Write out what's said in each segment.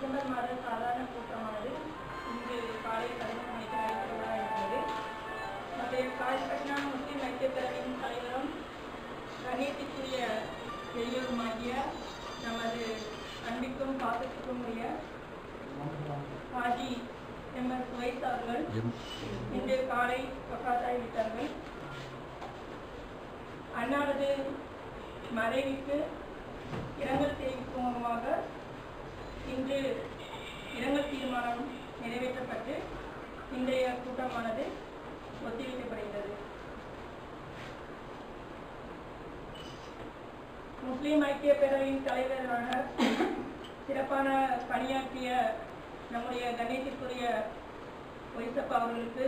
December மாத சாதாரண கூட்டமானது இன்று காலை பதினொரு மணிக்கு நடைபெறுவதாக இருக்கிறது. நம்முடைய காய்பட்டினா முஸ்லிம் ஐக்கிய பேரவையின் தலைவரும் கண்ணியத்திற்குரிய பெரியோருமாகிய நமது அன்பிற்கும் பாசத்துக்கும் உரிய ஹாஜி எம் எஸ் வைஸ் அவர்கள் இன்று காலை வக்காத்தாகிவிட்டார்கள் அன்னாரது மறைவுக்கு இன்றைய கூட்டமானது ஒத்திவைக்கப்படுகிறது முஸ்லிம் ஐக்கிய பேரவையின் தலைவராக சிறப்பான பணியாற்றிய நம்முடைய கணேசத்துக்குரிய ஒய்சப்பா அவர்களுக்கு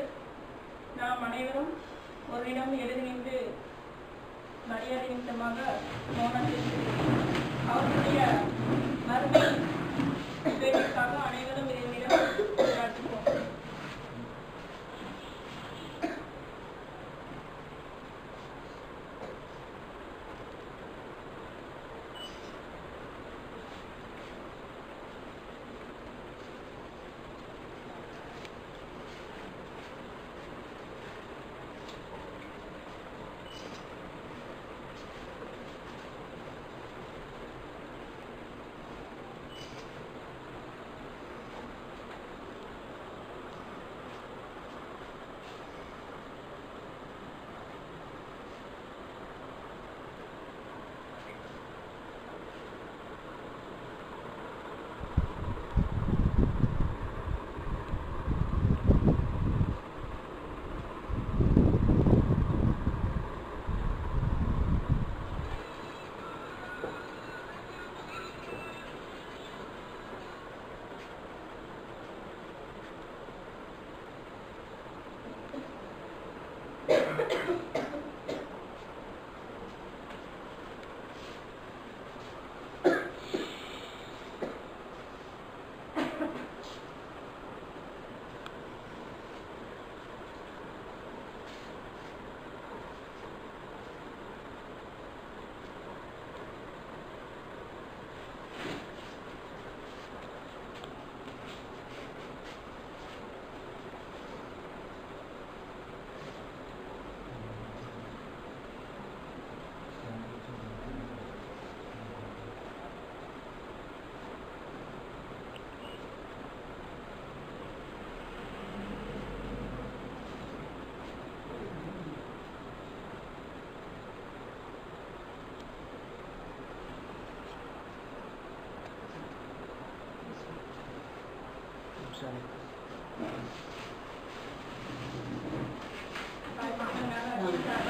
நாம் அனைவரும் ஒரு இடம் எழுதி நின்று மரியாதை நிமித்தமாக மௌனம் அவர்களுடைய மறுமை 緒に。うん